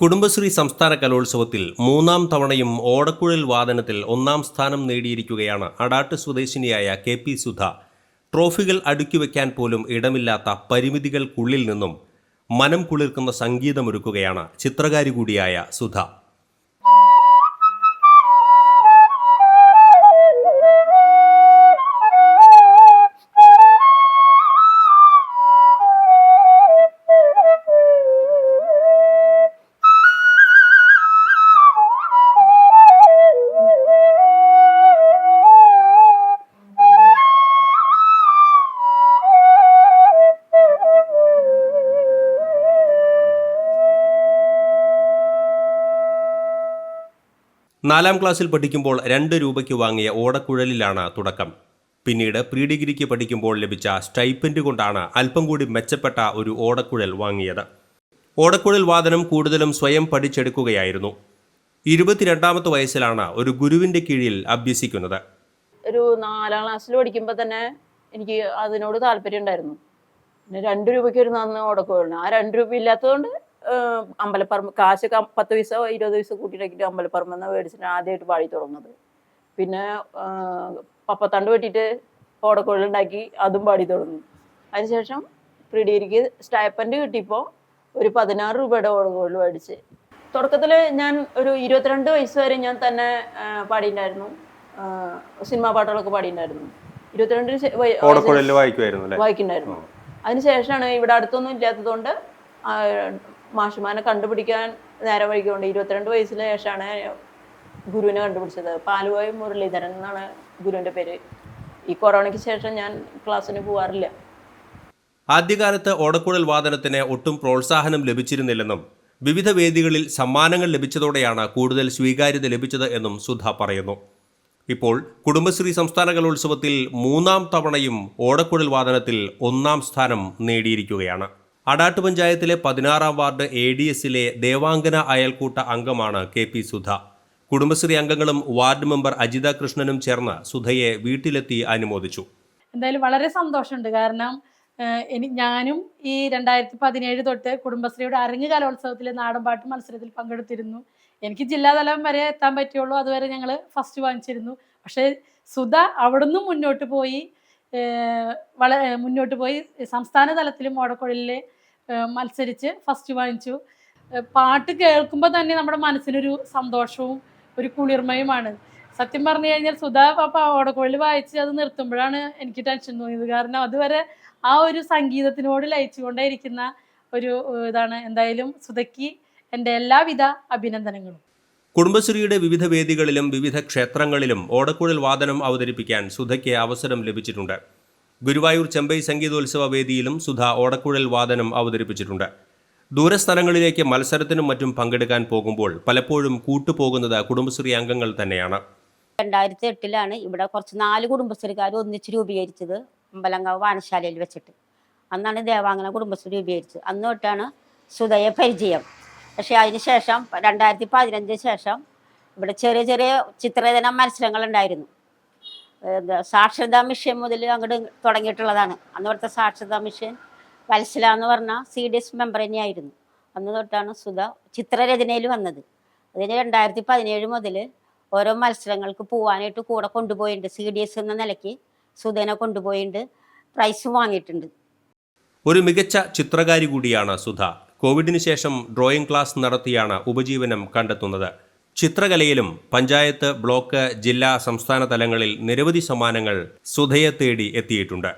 കുടുംബശ്രീ സംസ്ഥാന കലോത്സവത്തിൽ മൂന്നാം തവണയും ഓടക്കുഴൽ വാദനത്തിൽ ഒന്നാം സ്ഥാനം നേടിയിരിക്കുകയാണ് അടാട്ട് സ്വദേശിനിയായ കെ പി സുധ. ട്രോഫികൾ അടുക്കി വയ്ക്കാൻ പോലും ഇടമില്ലാത്ത പരിമിതികൾക്കുള്ളിൽ നിന്നും മനം കുളിർക്കുന്ന സംഗീതമൊരുക്കുകയാണ് ചിത്രകാരി കൂടിയായ സുധ. നാലാം ക്ലാസ്സിൽ പഠിക്കുമ്പോൾ രണ്ട് രൂപയ്ക്ക് വാങ്ങിയ ഓടക്കുഴലിലാണ് തുടക്കം. പിന്നീട് പ്രീ ഡിഗ്രിക്ക് പഠിക്കുമ്പോൾ ലഭിച്ച സ്റ്റൈപ്പൻഡ് കൊണ്ടാണ് അല്പം കൂടി മെച്ചപ്പെട്ട ഒരു ഓടക്കുഴൽ വാങ്ങിയത്. ഓടക്കുഴൽ വാദനം കൂടുതലും സ്വയം പഠിച്ചെടുക്കുകയായിരുന്നു. ഇരുപത്തിരണ്ടാമത്തെ വയസ്സിലാണ് ഒരു ഗുരുവിന്റെ കീഴിൽ അഭ്യസിക്കുന്നത്. ഒരു നാലാം ക്ലാസ്സിൽ പഠിക്കുമ്പോൾ തന്നെ എനിക്ക് അതിനോട് താല്പര്യം ഉണ്ടായിരുന്നു പിന്നെ രണ്ട് രൂപയ്ക്ക് ഒരു നന്ന് ഓടക്കുഴലിന് ആ രണ്ട് രൂപ ഇല്ലാത്തതുകൊണ്ട് അമ്പലപ്പറമ്പ് കാശ് പത്ത് പൈസ ഇരുപത് പൈസ കൂട്ടിയിട്ടൊക്കെ അമ്പലപ്പറമ്പ് നിന്ന് മേടിച്ചിട്ട് ആദ്യമായിട്ട് പാടി തുടങ്ങുന്നത്. പിന്നെ പപ്പത്തണ്ട് വെട്ടിയിട്ട് ഓടക്കുഴലുണ്ടാക്കി അതും പാടി തുടങ്ങി. അതിനുശേഷം പ്രീ ഡിഗ്രിക്ക് സ്റ്റൈപ്പൻഡ് കിട്ടിയപ്പോൾ ഒരു പതിനാറ് രൂപയുടെ ഓടക്കുഴൽ മേടിച്ച്. തുടക്കത്തിൽ ഞാൻ ഒരു ഇരുപത്തിരണ്ട് വയസ്സ് വരെ ഞാൻ തന്നെ പാടിയിട്ടുണ്ടായിരുന്നു. സിനിമാ പാട്ടുകളൊക്കെ പാടിയിട്ടുണ്ടായിരുന്നു. ഇരുപത്തിരണ്ട് ശ- വയ- ഓടക്കുഴലിൽ വായിക്കുമായിരുന്നു അല്ലേ? വായിക്കുന്നുണ്ടായിരുന്നു. അതിനുശേഷമാണ് ഇവിടെ അടുത്തൊന്നും ഇല്ലാത്തതുകൊണ്ട് മാഷുമാനെ കണ്ടുപിടിക്കാൻ നേരം വഴിക്കൊണ്ട് ഇരുപത്തിരണ്ട് വയസ്സിന് ശേഷമാണ് ഗുരുവിനെ കണ്ടുപിടിച്ചത്. പാലുവായി മുരളീധരൻ എന്നാണ് ഗുരുവിന്റെ പേര്. ഈ കൊറോണയ്ക്ക് ശേഷം ഞാൻ ക്ലാസ്സിന് പോവാറില്ല. ആദ്യകാലത്ത് ഓടക്കുഴൽ വാദനത്തിന് ഒട്ടും പ്രോത്സാഹനം ലഭിച്ചിരുന്നില്ലെന്നും വിവിധ വേദികളിൽ സമ്മാനങ്ങൾ ലഭിച്ചതോടെയാണ് കൂടുതൽ സ്വീകാര്യത ലഭിച്ചത് എന്നും സുധ പറയുന്നു. ഇപ്പോൾ കുടുംബശ്രീ സംസ്ഥാന കലോത്സവത്തിൽ മൂന്നാം തവണയും ഓടക്കുഴൽ വാദനത്തിൽ ഒന്നാം സ്ഥാനം നേടിയിരിക്കുകയാണ്. അടാട്ട് പഞ്ചായത്തിലെ പതിനാറാം വാർഡ് എ ഡി എസിലെ ദേവാംഗന അയൽക്കൂട്ട അംഗമാണ് കെ പി സുധ. കുടുംബശ്രീ അംഗങ്ങളും വാർഡ് മെമ്പർ അജിത കൃഷ്ണനും ചേർന്ന് സുധയെ വീട്ടിലെത്തി അനുമോദിച്ചു. എന്തായാലും വളരെ സന്തോഷമുണ്ട്. കാരണം ഇനി ഞാനും ഈ രണ്ടായിരത്തി പതിനേഴ് തൊട്ട് കുടുംബശ്രീയുടെ അരങ്ങ് കലോത്സവത്തിലെ നാടൻപാട്ട് മത്സരത്തിൽ പങ്കെടുത്തിരുന്നു. എനിക്ക് ജില്ലാതലം വരെ എത്താൻ പറ്റുള്ളൂ. അതുവരെ ഞങ്ങൾ ഫസ്റ്റ് വാങ്ങിച്ചിരുന്നു. പക്ഷേ സുധ അവിടുന്ന് മുന്നോട്ട് പോയി വള മുന്നോട്ട് പോയി സംസ്ഥാന തലത്തിലും ഓടക്കുഴലിൽ മത്സരിച്ച് ഫസ്റ്റ് വാങ്ങിച്ചു. പാട്ട് കേൾക്കുമ്പോൾ തന്നെ നമ്മുടെ മനസ്സിനൊരു സന്തോഷവും ഒരു കുളിർമയുമാണ്. സത്യം പറഞ്ഞു കഴിഞ്ഞാൽ സുധാ പാപ്പ വായിച്ച് അത് നിർത്തുമ്പോഴാണ് എനിക്ക് ടെൻഷൻ തോന്നിയത്. കാരണം അതുവരെ ആ ഒരു സംഗീതത്തിനോട് ലയിച്ചുകൊണ്ടേയിരിക്കുന്ന ഒരു ഇതാണ്. എന്തായാലും സുധയ്ക്ക് എന്റെ എല്ലാവിധ അഭിനന്ദനങ്ങളും. കുടുംബശ്രീയുടെ വിവിധ വേദികളിലും വിവിധ ക്ഷേത്രങ്ങളിലും ഓടക്കുഴൽ വാദനം അവതരിപ്പിക്കാൻ സുധയ്ക്ക് അവസരം ലഭിച്ചിട്ടുണ്ട്. ഗുരുവായൂർ ചെമ്പൈ സംഗീതോത്സവ വേദിയിലും സുധ ഓടക്കുഴൽ വാദനം അവതരിപ്പിച്ചിട്ടുണ്ട്. ദൂരസ്ഥലങ്ങളിലേക്ക് മത്സരത്തിനും മറ്റും പങ്കെടുക്കാൻ പോകുമ്പോൾ പലപ്പോഴും കൂട്ടുപോകുന്നത് കുടുംബശ്രീ അംഗങ്ങൾ തന്നെയാണ്. രണ്ടായിരത്തി എട്ടിലാണ് ഇവിടെ കുറച്ച് നാല് കുടുംബശ്രീക്കാർ ഒന്നിച്ച് രൂപീകരിച്ചത് അമ്പലങ്കാവ് വാണശാലയിൽ വെച്ചിട്ട്. അന്നാണ് ദേവാംഗന കുടുംബശ്രീ രൂപീകരിച്ചത്. അന്ന് തൊട്ടാണ് സുധയെ പരിചയം. പക്ഷേ അതിന് ശേഷം രണ്ടായിരത്തി പതിനഞ്ചിന് ശേഷം ഇവിടെ ചെറിയ ചെറിയ ചിത്രരചന മത്സരങ്ങൾ ഉണ്ടായിരുന്നു. സാക്ഷരതാ മിഷൻ മുതൽ അങ്ങോട്ട് തുടങ്ങിയിട്ടുള്ളതാണ്. അന്ന് ഇവിടുത്തെ സാക്ഷരതാ മിഷൻ വത്സല എന്ന് പറഞ്ഞാൽ സി ഡി എസ് മെമ്പർ തന്നെയായിരുന്നു. അന്ന് തൊട്ടാണ് സുധ ചിത്രരചനയിൽ വന്നത്. അതിന് രണ്ടായിരത്തി പതിനേഴ് മുതൽ ഓരോ മത്സരങ്ങൾക്ക് പോവാനായിട്ട് കൂടെ കൊണ്ടുപോയിട്ടുണ്ട് സി ഡി എസ് എന്ന നിലയ്ക്ക് സുധേനെ കൊണ്ടുപോയിട്ടുണ്ട് പ്രൈസ് വാങ്ങിയിട്ടുണ്ട്. ഒരു മികച്ച ചിത്രകാരി കൂടിയാണ് സുധ. കോവിഡിന് ശേഷം ഡ്രോയിങ് ക്ലാസ് നടത്തിയാണ് ഉപജീവനം കണ്ടെത്തുന്നത്. ചിത്രകലയിലും പഞ്ചായത്ത് ബ്ലോക്ക് ജില്ലാ സംസ്ഥാന തലങ്ങളിൽ നിരവധി സമ്മാനങ്ങൾ സുധയെ തേടി എത്തിയിട്ടുണ്ട്.